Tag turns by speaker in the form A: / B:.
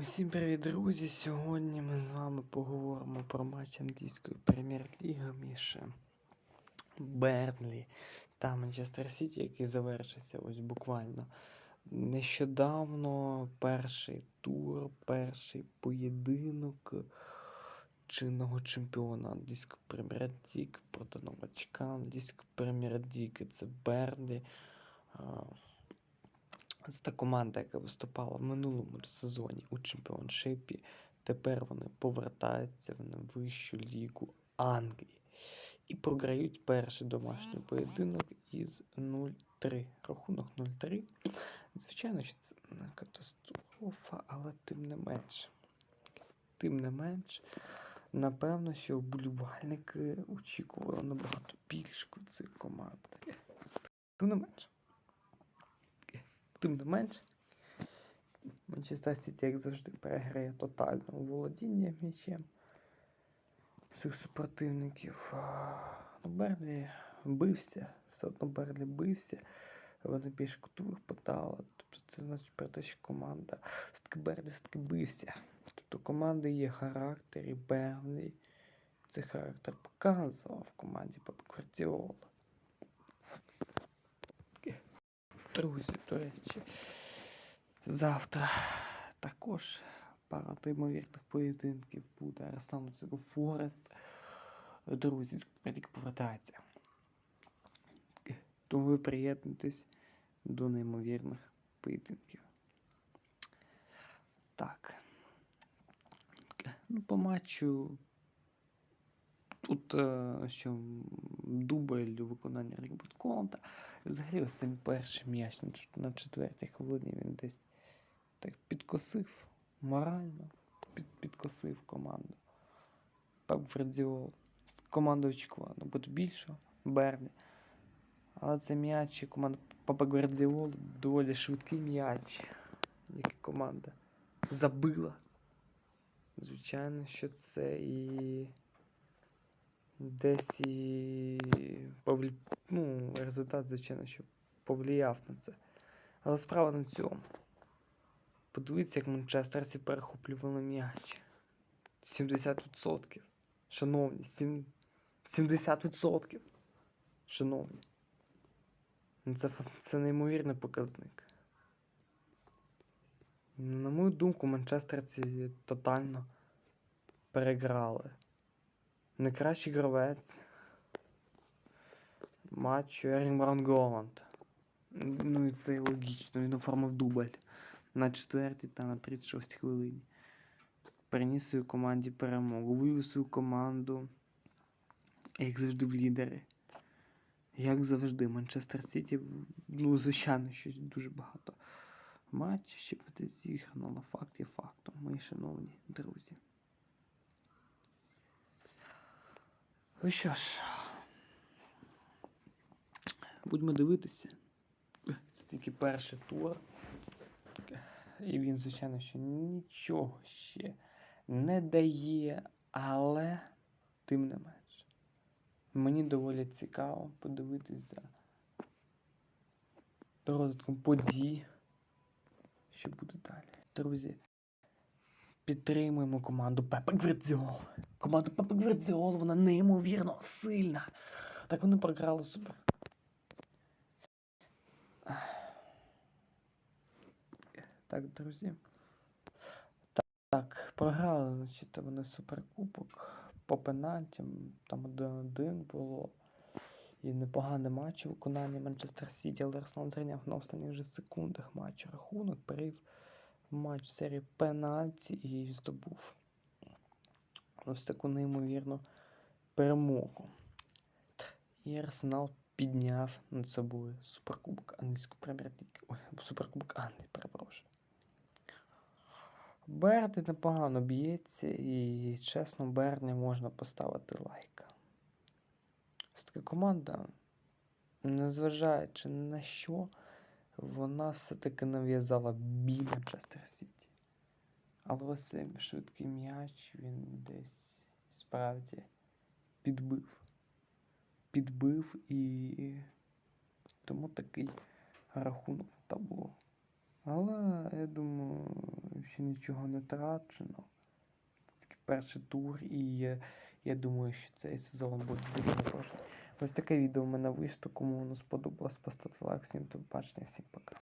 A: Усім привіт, друзі! Сьогодні ми з вами поговоримо про матч англійської прем'єр-ліги між Бернлі та Манчестер Сіті, який завершився ось буквально нещодавно. Перший тур, перший поєдинок чинного чемпіона англійської прем'єр-ліги проти новачка англійської прем'єр-ліги. Це Бернлі. Це та команда, яка виступала в минулому сезоні у чемпіоншипі. Тепер вони повертаються в найвищу лігу Англії і програють перший домашній поєдинок із 0-3. Рахунок 0-3. Звичайно, що це не катастрофа, але тим не менш. Тим не менш, напевно, що вболівальники очікували набагато більш від цієї команди. Тим не менш. Тим не менш, Манчестер Сіті, як завжди, переграє тотально у володіння м'ячем всіх супротивників. Ну, Берлі бився, все одно Берлі бився. Вони більше кутових подали. Тобто це значить про те, що команда Берлі бився. Тобто команди є характер і Берлі. Цей характер показував в команді Пеп Гвардіола. Друзі, до речі, завтра також пара ймовірних поєдинків буде Арсеналу Цього Форест. Друзі, Прем'єр-ліги повертається. Тому ви приєднуйтесь до неймовірних поєдинків. Так. Ну, по матчу. Тут е, що дубль у виконанні Рікбут Конта. Взагалі ось цей перший м'яч на чет- на четвертій хвилині він десь так підкосив морально, під, підкосив команду. Пеп Гвардіол. З командою очікувала набагато більше, Берлі. Але це м'яч і команда Папа Гвардіол доволі швидкий м'яч, який команда забила. Звичайно, що це і десь і повлі... ну, результат, звичайно, що повлияв на це. Але справа в цьому. Подивіться, як Манчестерці перехоплювали м'яч. 70%. Шановні, сім- 70%. Шановні. Ну це, це неймовірний показник. На мою думку, манчестерці тотально переграли. Найкращий гравець матчу Ерінг Голланд. Ну і це логічно, він оформив дубль на четвертій та на 36 хвилині. Приніс своїй команді перемогу, вивів свою команду, як завжди, в лідери. Як завжди, Манчестер Сіті, ну, звичайно, щось дуже багато матчів ще буде зіграно, але факт є фактом, мої шановні друзі. Ну що ж, будемо дивитися. Це тільки перший тур. І він, звичайно, що нічого ще не дає, але тим не менш. Мені доволі цікаво подивитися розвитком подій, що буде далі. Друзі, підтримуємо команду Пепа Гвардіол. Команда Пепа Гвардіол, вона неймовірно сильна. Так вони програли супер. Так, друзі. Так, так, програли, значить, вони суперкубок по пенальтям. Там 1-1 було. І непоганий матч у виконанні Манчестер Сіті, але Арсенал зайняв на останніх вже секундах матчу рахунок, перевів матч в серії пенальті і здобув ось таку неймовірну перемогу. І Арсенал підняв над собою суперкубок англійської прем'єр-ліги. Суперкубок Англії, перепрошую. Берді непогано б'ється, і чесно, Берні можна поставити лайк. Ось така команда, незважаючи на що, вона все-таки нав'язала бій Манчестер Сіті. Але ось цей швидкий м'яч він десь справді підбив. Підбив і тому такий рахунок табло. Але я думаю, ще нічого не трачено. Це тільки перший тур, і я, думаю, що цей сезон буде дуже напружений. Ось таке відео в мене вийшло. Кому воно сподобалось, поставте лайк. Всім до побачення, всім пока.